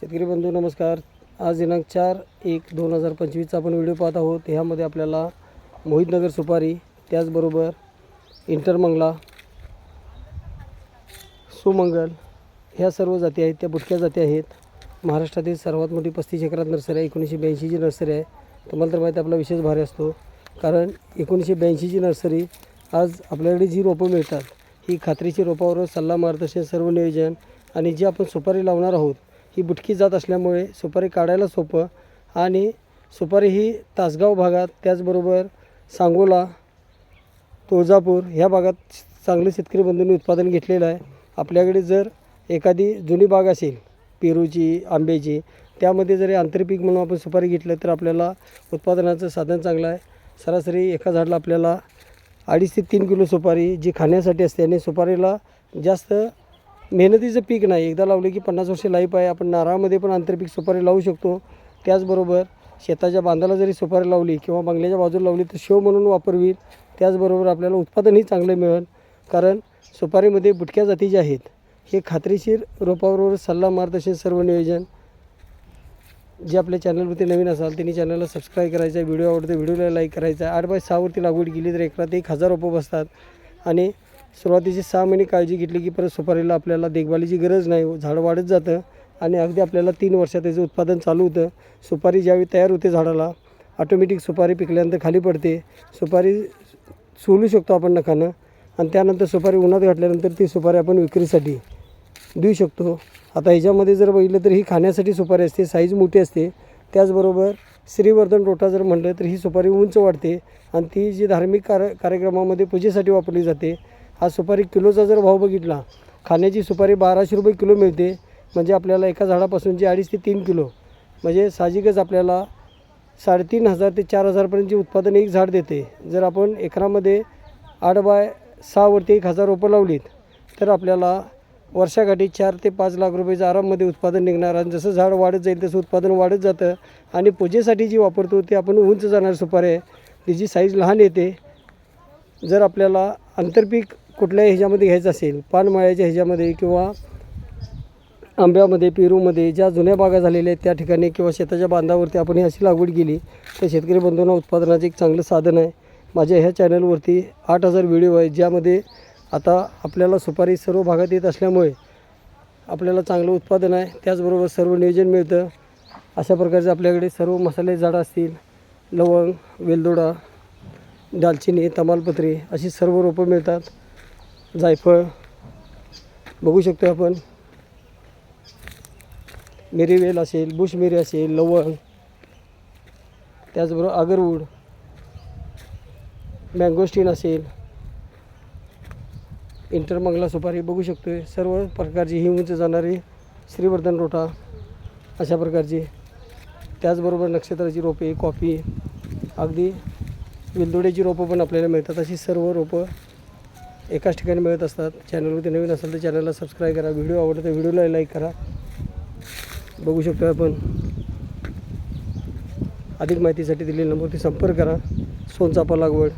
शेतकरी बंधू नमस्कार. आज दिनांक चार एक दोन हजार पंचवीसचा आपण व्हिडिओ पाहत आहोत. ह्यामध्ये आपल्याला मोहितनगर सुपारी त्याचबरोबर इंटरमंगला सुमंगल ह्या सर्व जाती आहेत. त्या बुटक्या जाती आहेत. महाराष्ट्रातील सर्वात मोठी पस्तीस एकरात नर्सरी आहे. एकोणीसशे ब्याऐंशीची नर्सरी आहे. तुम्हाला तर माहिती आहे आपला विशेष भारी असतो. कारण एकोणीसशे ब्याऐंशीची नर्सरी आज आपल्याकडे जी रोपं मिळतात ही खात्रीची रोपावर सल्ला मार्गदर्शन सर्व नियोजन आणि जे आपण सुपारी लावणार आहोत ही बुटकी जात असल्यामुळे सुपारी काढायला सोपं आणि सुपारी ही तासगाव भागात त्याचबरोबर सांगोला तुळजापूर ह्या भागात चांगले शेतकरी बंधूंनी उत्पादन घेतलेलं आहे. आपल्याकडे जर एखादी जुनी बाग असेल पेरूची आंब्याची त्यामध्ये जरी आंतरपीक म्हणून आपण सुपारी घेतलं तर आपल्याला उत्पादनाचं साधन चांगलं आहे. सरासरी एका झाडाला आपल्याला अडीच ते तीन किलो सुपारी जी खाण्यासाठी असते आणि सुपारीला जास्त मेहनतीचं पीक नाही. एकदा लावले की पन्नास वर्षे लाईफ आहे. आपण नारळामध्ये पण आंतरपीक सुपारी लावू शकतो. त्याचबरोबर शेताच्या बांधाला जरी सुपारी लावली किंवा बंगल्याच्या बाजूला लावली तर शेव म्हणून वापर होईल त्याचबरोबर आपल्याला उत्पादनही चांगलं मिळेल. कारण सुपारीमध्ये बुटक्या जाती ज्या आहेत हे खात्रीशीर रोपाबरोबर सल्ला मार्गदर्शन सर्व नियोजन जे आपल्या चॅनलवरती नवीन असाल त्यांनी चॅनलला सबस्क्राईब करायचं व्हिडिओ आवडतो व्हिडिओला लाईक करायचा. आठ बाय सहावरती लागवड केली तर एकरात एक हजार रोपं बसतात. आणि सुरुवातीची सहा महिने काळजी घेतली की परत सुपारीला आपल्याला देखभालीची गरज नाही झाडं वाढत जातं आणि अगदी आपल्याला तीन वर्षात त्याचं उत्पादन चालू होतं. सुपारी ज्यावेळी तयार होते झाडाला ऑटोमॅटिक सुपारी पिकल्यानंतर खाली पडते. सुपारी सोलू शकतो आपण नखानं आणि त्यानंतर सुपारी उन्हात घातल्यानंतर ती सुपारी आपण विक्रीसाठी देऊ शकतो. आता ह्याच्यामध्ये जर बघितलं तर ही खाण्यासाठी सुपारी असते साईज मोठी असते. त्याचबरोबर श्रीवर्धन रोटा जर म्हटलं तर ही सुपारी उंच वाढते आणि ती जी धार्मिक कार्य कार्यक्रमामध्ये पूजेसाठी वापरली जाते हा सुपारी किलोचा जर भाव बघितला खाण्याची सुपारी बाराशे रुपये किलो मिळते. म्हणजे आपल्याला एका झाडापासूनची अडीच ते तीन किलो. म्हणजे साहजिकच आपल्याला साडेतीन हजार ते चार हजारपर्यंतचे उत्पादन एक झाड देते. जर आपण एकरामध्ये आठ बाय सहावरती एक हजार रोपं लावलीत तर आपल्याला वर्षाकाठी चार ते पाच लाख रुपयाचं आराममध्ये उत्पादन निघणार. आणि जसं झाड वाढत जाईल तसं उत्पादन वाढत जातं. आणि पूजेसाठी जी वापरतो ती आपण उंच जाणार सुपारी आहे. तिची साईज लहान येते. जर आपल्याला आंतरपीक कुठल्याही ह्याच्यामध्ये घ्यायचं असेल पानमाळ्याच्या ह्याच्यामध्ये किंवा आंब्यामध्ये पेरूमध्ये ज्या जुन्या बागा झालेल्या आहेत त्या ठिकाणी किंवा शेताच्या बांधावरती आपण ही अशी लागवड केली तर शेतकरी बंधूंना उत्पादनाचं एक चांगलं साधन आहे. माझ्या ह्या चॅनलवरती आठ हजार व्हिडिओ आहेत ज्यामध्ये आता आपल्याला सुपारी सर्व भागात येत असल्यामुळे आपल्याला चांगलं उत्पादन आहे. त्याचबरोबर सर्व नियोजन मिळतं. अशा प्रकारचे आपल्याकडे सर्व मसाले झाडं असतील लवंग वेलदोडा दालचिनी तमालपत्री अशी सर्व रोपं मिळतात. जायफळ बघू शकतो आपण. मिरीवेल असेल बुशमिरी असेल लवंग त्याचबरोबर आगरवूड मँगोस्टीन असेल. इंटरमंगला सुपारी बघू शकतो आहे सर्व प्रकारची ही उंच जाणारी श्रीवर्धन रोटा अशा प्रकारची. त्याचबरोबर नक्षत्राची रोपे कॉफी अगदी वेलदोड्याची रोपं पण आपल्याला मिळतात. अशी सर्व रोपं एकाच ठिकाणी मिळत असतात. चॅनलवरती नवीन असेल तर चॅनलला सबस्क्राईब करा. व्हिडिओ आवडला तर व्हिडिओला लाईक करा. बघू शकतो आपण. अधिक माहितीसाठी दिलेल्या नंबरवरती संपर्क करा. सोनचापा लागवड